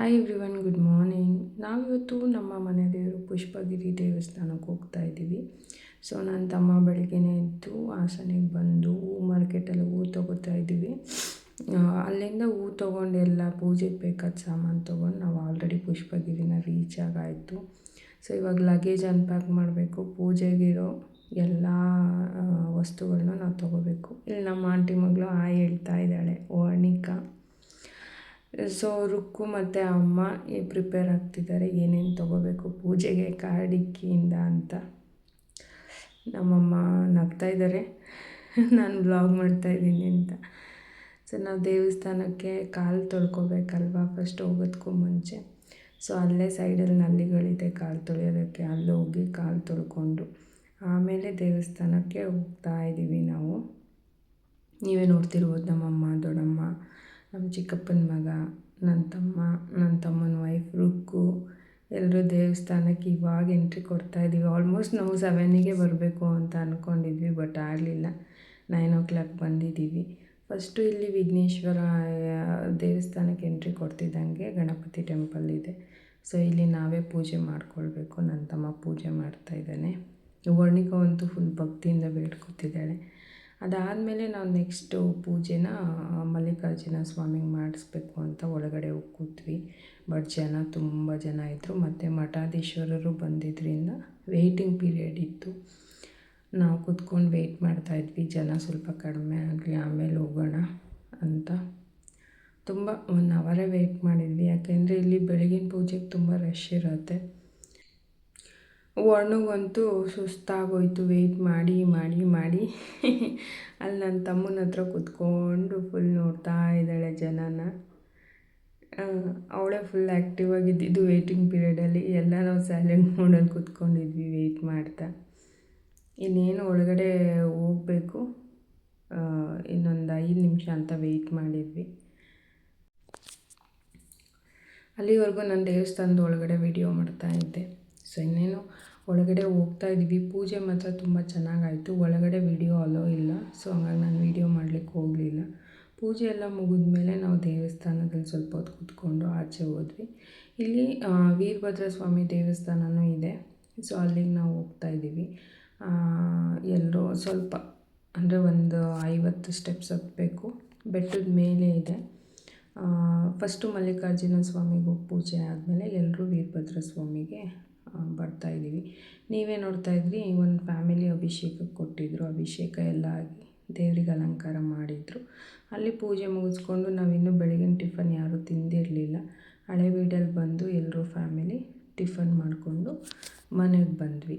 Hi everyone good morning ನಾವಿವತ್ತು ನಮ್ಮ ಮನೆ ದೇವರು ಪುಷ್ಪಗಿರಿ ದೇವಸ್ಥಾನಕ್ಕೆ ಹೋಗ್ತಾ ಇದ್ದೀವಿ. ಸೊ ನನ್ನ ತಮ್ಮ ಬೆಳಗ್ಗೆನೇ ಎದ್ದು ಹಾಸನಿಗೆ ಬಂದು ಹೂ ಮಾರ್ಕೆಟಲ್ಲಿ ಹೂ ತೊಗೋತಾ ಇದ್ದೀವಿ. ಅಲ್ಲಿಂದ ಹೂ ತೊಗೊಂಡು ಎಲ್ಲ ಪೂಜೆಗೆ ಬೇಕಾದ ಸಾಮಾನು ತೊಗೊಂಡು ನಾವು ಆಲ್ರೆಡಿ ಪುಷ್ಪಗಿರಿನ ರೀಚ್ ಆಗಾಯಿತು. ಸೊ ಇವಾಗ ಲಗೇಜ್ ಅನ್ಪ್ಯಾಕ್ ಮಾಡಬೇಕು ಪೂಜೆಗಿರೋ ಎಲ್ಲ ವಸ್ತುಗಳನ್ನ ನಾವು ತೊಗೋಬೇಕು. ಇಲ್ಲಿ ನಮ್ಮ ಆಂಟಿ ಮಗಳು ಆಯ್ ಹೇಳ್ತಾ ಇದ್ದಾಳೆ ವರ್ಣಿಕಾ ಸೊ ರುಕ್ಕು ಮತ್ತು ಅಮ್ಮ ಪ್ರಿಪೇರ್ ಆಗ್ತಿದ್ದಾರೆ, ಏನೇನು ತೊಗೋಬೇಕು, ಪೂಜೆಗೆ ಕಾಡಿಕ್ಕಿಯಿಂದ ಅಂತ. ನಮ್ಮಮ್ಮ ನಗ್ತಾ ಇದ್ದಾರೆ. ನಾನು ಬ್ಲಾಗ್ ಮಾಡ್ತಾಯಿದ್ದೀನಿ ಅಂತ. ಸೊ ನಾವು ದೇವಸ್ಥಾನಕ್ಕೆ ಕಾಲು ತೊಳ್ಕೊಬೇಕಲ್ವ? ಫಸ್ಟ್ ಹೋಗೋದಕ್ಕೂ ಮುಂಚೆ. ಸೊ ಅಲ್ಲೇ ಸೈಡಲ್ಲಿ ನಲ್ಲಿಗಳಿದೆ ಕಾಲು ತೊಳೆಯೋದಕ್ಕೆ. ಅಲ್ಲಿ ಹೋಗಿ ಕಾಲು ತೊಳ್ಕೊಂಡು ಆಮೇಲೆ ದೇವಸ್ಥಾನಕ್ಕೆ ಹೋಗ್ತಾ ಇದ್ದೀವಿ ನಾವು. ನೀವೇ ನೋಡ್ತಿರ್ಬೋದು ನಮ್ಮಮ್ಮ, ದೊಡ್ಡಮ್ಮ. ನಮ್ಮ ಚಿಕ್ಕಪ್ಪನ ಮಗ, ನನ್ನ ತಮ್ಮ, ನನ್ನ ತಮ್ಮನ ವೈಫ್ ರುಕ್ಕು ಎಲ್ಲರೂ ದೇವಸ್ಥಾನಕ್ಕೆ ಇವಾಗ ಎಂಟ್ರಿ ಕೊಡ್ತಾ ಇದ್ದೀವಿ ಆಲ್ಮೋಸ್ಟ್ ನಾವು ಸೆವೆನಿಗೆ ಬರಬೇಕು ಅಂತ ಅಂದ್ಕೊಂಡಿದ್ವಿ ಬಟ್ ಆಗಲಿಲ್ಲ. ನೈನ್ ಓ ಕ್ಲಾಕ್ ಬಂದಿದ್ದೀವಿ. ಫಸ್ಟು ಇಲ್ಲಿ ವಿಘ್ನೇಶ್ವರ ದೇವಸ್ಥಾನಕ್ಕೆ ಎಂಟ್ರಿ ಕೊಡ್ತಿದ್ದಂಗೆ ಗಣಪತಿ ಟೆಂಪಲ್ ಇದೆ. ಸೊ ಇಲ್ಲಿ ನಾವೇ ಪೂಜೆ ಮಾಡ್ಕೊಳ್ಬೇಕು. ನನ್ನ ತಮ್ಮ ಪೂಜೆ ಮಾಡ್ತಾಯಿದ್ದಾನೆ ವರ್ಣಿಕ ಫುಲ್ ಭಕ್ತಿಯಿಂದ ಬೇಡ್ಕೊತಿದ್ದಾಳೆ. ಅದಾದಮೇಲೆ ನಾವು ನೆಕ್ಸ್ಟು ಪೂಜೆನ, ಮಲ್ಲಿಕಾರ್ಜುನ ಸ್ವಾಮಿಗೆ ಮಾಡಿಸ್ಬೇಕು ಅಂತ ಒಳಗಡೆ ಹೋಗಿ ಬಟ್ ಜನ ತುಂಬ ಜನ ಇದ್ದರು ಮತ್ತು ಮಠಾಧೀಶ್ವರರು ಬಂದಿದ್ದರಿಂದ ವೆಯ್ಟಿಂಗ್ ಪೀರಿಯಡ್ ಇತ್ತು. ನಾವು ಕೂತ್ಕೊಂಡು ವೆಯ್ಟ್ ಮಾಡ್ತಾಯಿದ್ವಿ ಜನ ಸ್ವಲ್ಪ ಕಡಿಮೆ ಆಗಲಿ, ಆಮೇಲೆ ಹೋಗೋಣ ಅಂತ. ತುಂಬ ಒನ್ ಅವರೇ ವೆಯ್ಟ್ ಮಾಡಿದ್ವಿ. ಯಾಕೆಂದರೆ ಇಲ್ಲಿ ಬೆಳಗಿನ ಪೂಜೆಗೆ ತುಂಬ ರಶ್ ಇರುತ್ತೆ. ವರ್ಣಗಂತೂ ಸುಸ್ತಾಗೋಯ್ತು. ವೆಯ್ಟ್ ಮಾಡಿ ಮಾಡಿ ಮಾಡಿ. ಅಲ್ಲಿ ನನ್ನ ತಮ್ಮನ ಹತ್ರ ಕೂತ್ಕೊಂಡು ಫುಲ್ ನೋಡ್ತಾ ಇದ್ದಾಳೆ ಜನನ. ಅವಳೇ ಫುಲ್ ಆ್ಯಕ್ಟಿವ್ ಆಗಿದ್ದಿದ್ದು ವೆಯ್ಟಿಂಗ್ ಪೀರಿಯಡಲ್ಲಿ ಎಲ್ಲ ನಾವು ಸೈಲೆಂಟ್ ಮೋಡಲ್ಲಿ ಕೂತ್ಕೊಂಡಿದ್ವಿ ವೆಯ್ಟ್ ಮಾಡ್ತಾ. ಇನ್ನೇನು ಒಳಗಡೆ ಹೋಗಬೇಕು. ಇನ್ನೊಂದು ಐದು ನಿಮಿಷ ಅಂತ ವೆಯ್ಟ್ ಮಾಡಿದ್ವಿ. ಅಲ್ಲಿವರೆಗೂ ನಾನು ದೇವಸ್ಥಾನದ ಒಳಗಡೆ ವಿಡಿಯೋ ಮಾಡ್ತಾಯಿದ್ದೆ ಸೊ ಇನ್ನೇನು ಒಳಗಡೆ ಹೋಗ್ತಾ ಇದ್ದೀವಿ. ಪೂಜೆ ಮಾತ್ರ ತುಂಬ ಚೆನ್ನಾಗಾಯಿತು. ಒಳಗಡೆ ವಿಡಿಯೋ ಅಲೋ ಇಲ್ಲ. ಸೊ ಹಂಗಾಗಿ ನಾನು ವಿಡಿಯೋ ಮಾಡಲಿಕ್ಕೆ ಹೋಗಲಿಲ್ಲ. ಪೂಜೆ ಎಲ್ಲ ಮುಗಿದ್ಮೇಲೆ ನಾವು ದೇವಸ್ಥಾನದಲ್ಲಿ ಸ್ವಲ್ಪ ಹೊತ್ತು ಕೂತ್ಕೊಂಡು ಆಚೆ ಹೋದ್ವಿ. ಇಲ್ಲಿ ವೀರಭದ್ರ ಸ್ವಾಮಿ ದೇವಸ್ಥಾನವೂ ಇದೆ. ಸೊ ಅಲ್ಲಿಗೆ ನಾವು ಹೋಗ್ತಾ ಇದ್ದೀವಿ. ಎಲ್ಲರೂ ಸ್ವಲ್ಪ, ಅಂದರೆ ಒಂದು ಐವತ್ತು ಸ್ಟೆಪ್ಸ್ ಹತ್ತಬೇಕು ಬೆಟ್ಟದ ಮೇಲೆ ಇದೆ. ಫಸ್ಟು ಮಲ್ಲಿಕಾರ್ಜುನ ಸ್ವಾಮಿಗೆ ಪೂಜೆ ಆದಮೇಲೆ ಎಲ್ಲರೂ ವೀರಭದ್ರ ಸ್ವಾಮಿಗೆ ಬರ್ತಾಯಿದ್ದೀವಿ ನೀವೇ ನೋಡ್ತಾ ಇದ್ರಿ ಒಂದು ಫ್ಯಾಮಿಲಿ ಅಭಿಷೇಕಕ್ಕೆ ಕೊಟ್ಟಿದ್ದರು ಅಭಿಷೇಕ ಎಲ್ಲ ಆಗಿ ದೇವ್ರಿಗೆ ಅಲಂಕಾರ ಮಾಡಿದರು. ಅಲ್ಲಿ ಪೂಜೆ ಮುಗಿಸ್ಕೊಂಡು ನಾವಿನ್ನೂ ಬೆಳಗಿನ ಟಿಫನ್ ಯಾರೂ ತಿಂದಿರಲಿಲ್ಲ. ಹಳೆ ಬೀಡಲ್ಲಿ ಬಂದು ಎಲ್ಲರೂ ಫ್ಯಾಮಿಲಿ ಟಿಫನ್ ಮಾಡಿಕೊಂಡು ಮನೆಗೆ ಬಂದ್ವಿ.